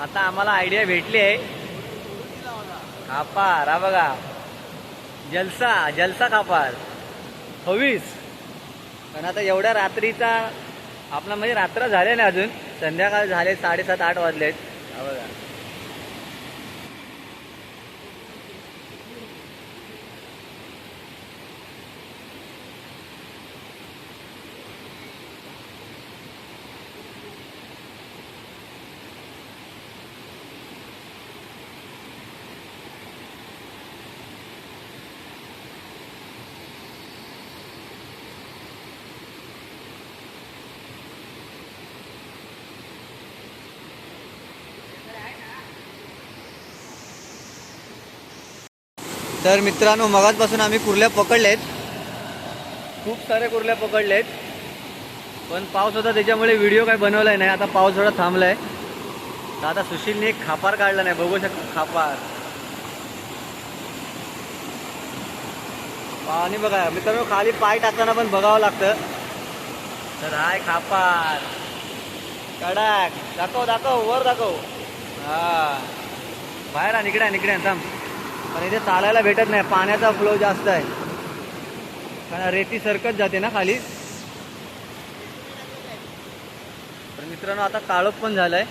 आता आम्हाला आयडिया भेटली आहे. खापार हा बघा. जलसा जलसा खापार हवीस. पण आता एवढ्या रात्रीचा आपला म्हणजे रात्र झाले ना अजून. संध्याकाळ झाले साडेसात आठ वाजलेत. हा बघा. तर मित्रांनो मगाचपासून आम्ही कुर्ल्या पकडलेत. खूप सारे कुर्ल्या पकडलेत. पण पाऊस होता त्याच्यामुळे व्हिडिओ काय बनवलाय नाही. आता पाऊस थोडा थांबलाय. तर आता सुशीलने एक खापार काढला नाही. बघू शकतो खापार. आणि बघा मित्रांनो खाली पाय टाकताना पण बघावं लागतं. तर हाय खापार. कडाक. दाखव दाखव वर दाखव. हा. बाहेर निकड्या निकड्या थांब. पण इथे चालायला भेटत नाही. पाण्याचा फ्लो जास्त आहे. कारण रेती सरकत जाते ना खाली. तर मित्रांनो आता काळोख पण झालंय.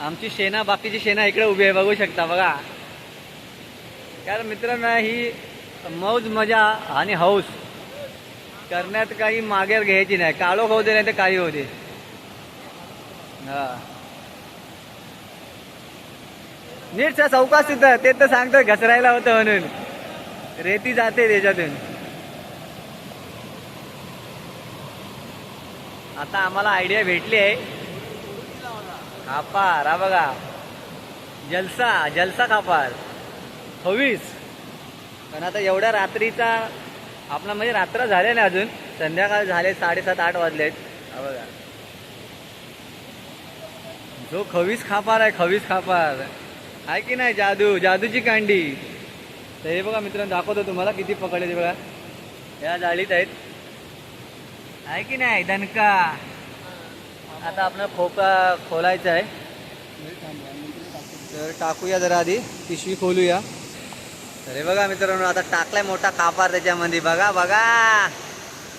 आमची शेना बाकीची शेना इकडे उभी आहे. बघू शकता बघा. कारण मित्रांनो ही मौज मजा आणि हौस करण्यात काही मागेर घ्यायची नाही. काळोख होऊ दे नाही तर काही होऊ दे. हा. नीट चौकास तिथं ते तर सांगतो घसरायला होतं म्हणून. रेती जाते त्याच्यातून. आता आम्हाला आयडिया भेटली आहे. खापार हा बघा. जलसा जलसा खापार हवीस. पण आता एवढ्या रात्रीचा आपला म्हणजे रात्र झाले ना अजून. संध्याकाळ झाले साडेसात आठ वाजलेत. हा बघा. जो खवीस खापार आहे खवीस खापार. आहे की नाही जादू? जादूची कांडी. तर हे बघा मित्रांनो दाखवतो तुम्हाला किती पकडले बघा. या जाळीत आहेत. आहे की नाही दणका? आता आपला खोका खोलायचा आहे. तर टाकूया जरा आधी पिशवी खोलूया. तर हे बघा मित्रांनो आता टाकलाय मोठा कापार त्याच्यामध्ये. बघा बघा.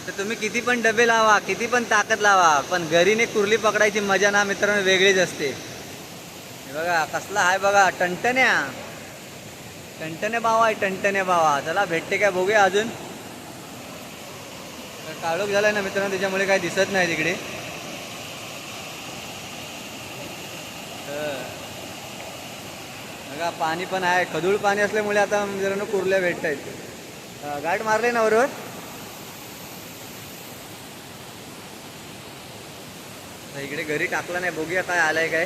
तर तुम्ही किती पण डबे लावा किती पण ताकद लावा पण घरीने कुर्ली पकडायची मजा ना मित्रांनो वेगळीच असते. बघा कसला आहे बघा टंटण्या टंटण्या बावा आहे टंटण्या बावा चला भेटते काय बघूया अजून. काळोख झालाय ना मित्रांनो त्याच्यामुळे काही दिसत नाही तिकडे. बघा पाणी पण आहे. खदूळ पाणी असल्यामुळे आता मित्रांनो कुर्ल्या भेटत आहेत गाठ मारले ना बरोबर इकडे घरी टाकला नाही. बघूया काय आलंय काय.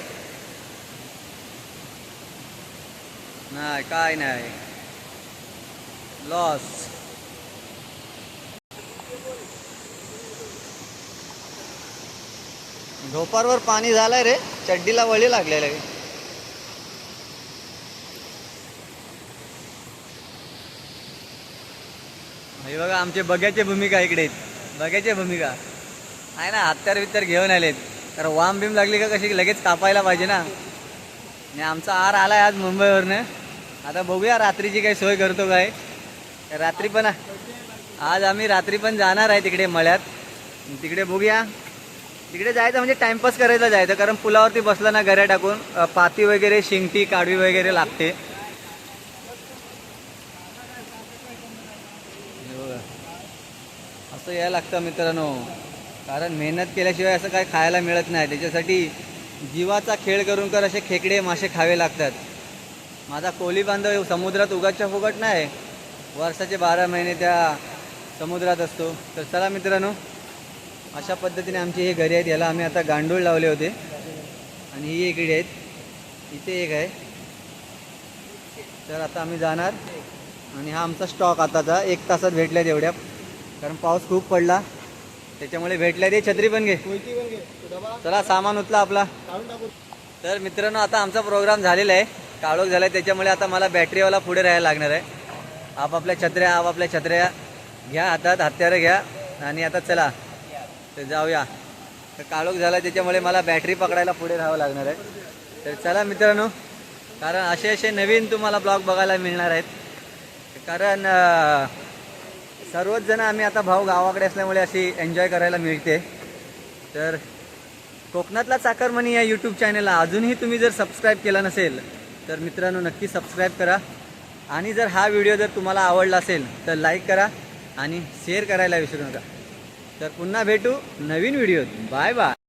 नाही काय नाही. लॉस झोपारवर पाणी झालंय रे. चड्डीला वळी लागलेलं आहे. हे बघा आमचे बग्याचे भूमिका इकडे आहेत. बग्याचे भूमिका. आहे ना हत्यार वित्यार घेऊन आलेत. तर वाम बिम लागली का कशी लगेच कापायला पाहिजे ना? आणि आमचा आर आलाय आज मुंबईवरनं. आता बघूया रात्रीची काही सोय करतो काय. रात्री पण आज आम्ही रात्री पण जाणार आहे तिकडे मळ्यात. तिकडे बघूया. तिकडे जायचं म्हणजे टाइमपास करायला जायचं कारण पुलावरती बसलं ना गऱ्या टाकून पाती वगैरे शिंगटी काडवी वगैरे लागते. बघा. असं यायला लागतं मित्रांनो. कारण मेहनत केल्याशिवाय असं काय खायला मिळत नाही. त्याच्यासाठी जीवाचा खेळ करून कर असे खेकडे मासे खावे लागतात. माझा कोली बांधव समुद्रात उगाच्या फुगट नाही. वर्षाचे बारा महिने त्या समुद्रात असतो. तर चला मित्रांनो अशा पद्धतीने आमची हे घरी आहेत. याला आम्ही आता गांडूळ लावले होते. आणि ही इकडे आहेत. इथे एक आहे. तर आता आम्ही जाणार. आणि हा आमचा स्टॉक आताचा एक तासात भेटल्या तेवढ्या. कारण पाऊस खूप पडला. त्याच्यामुळे भेटल्या ते छत्री पण घे. चला सामान उचला आपला. तर मित्रांनो आता आमचा प्रोग्राम झालेला आहे. काळोख झाला आहे त्याच्यामुळे आता मला बॅटरीवाला पुढे राहायला लागणार आहे. आपापल्या छत्र्या आपापल्या छत्र्या घ्या हातात हत्यारं घ्या आणि आता चला तर जाऊया. तर काळोख झाला त्याच्यामुळे मला बॅटरी पकडायला पुढे राहावं लागणार आहे. तर चला मित्रांनो कारण असे असे नवीन तुम्हाला ब्लॉग बघायला मिळणार आहेत. कारण सर्वच जण आम्ही आता भाऊ गावाकडे असल्यामुळे अशी एन्जॉय करायला मिळते. तर कोकणातला चाकरमणी या यूट्यूब चॅनलला अजूनही तुम्ही जर सबस्क्राईब केला नसेल तर मित्रांनो नक्की सबस्क्राईब करा. आणि जर हा व्हिडिओ जर तुम्हाला आवडला असेल तर लाईक करा आणि शेअर करायला विसरू नका. तर पुन्हा भेटू नवीन व्हिडिओत बाय बाय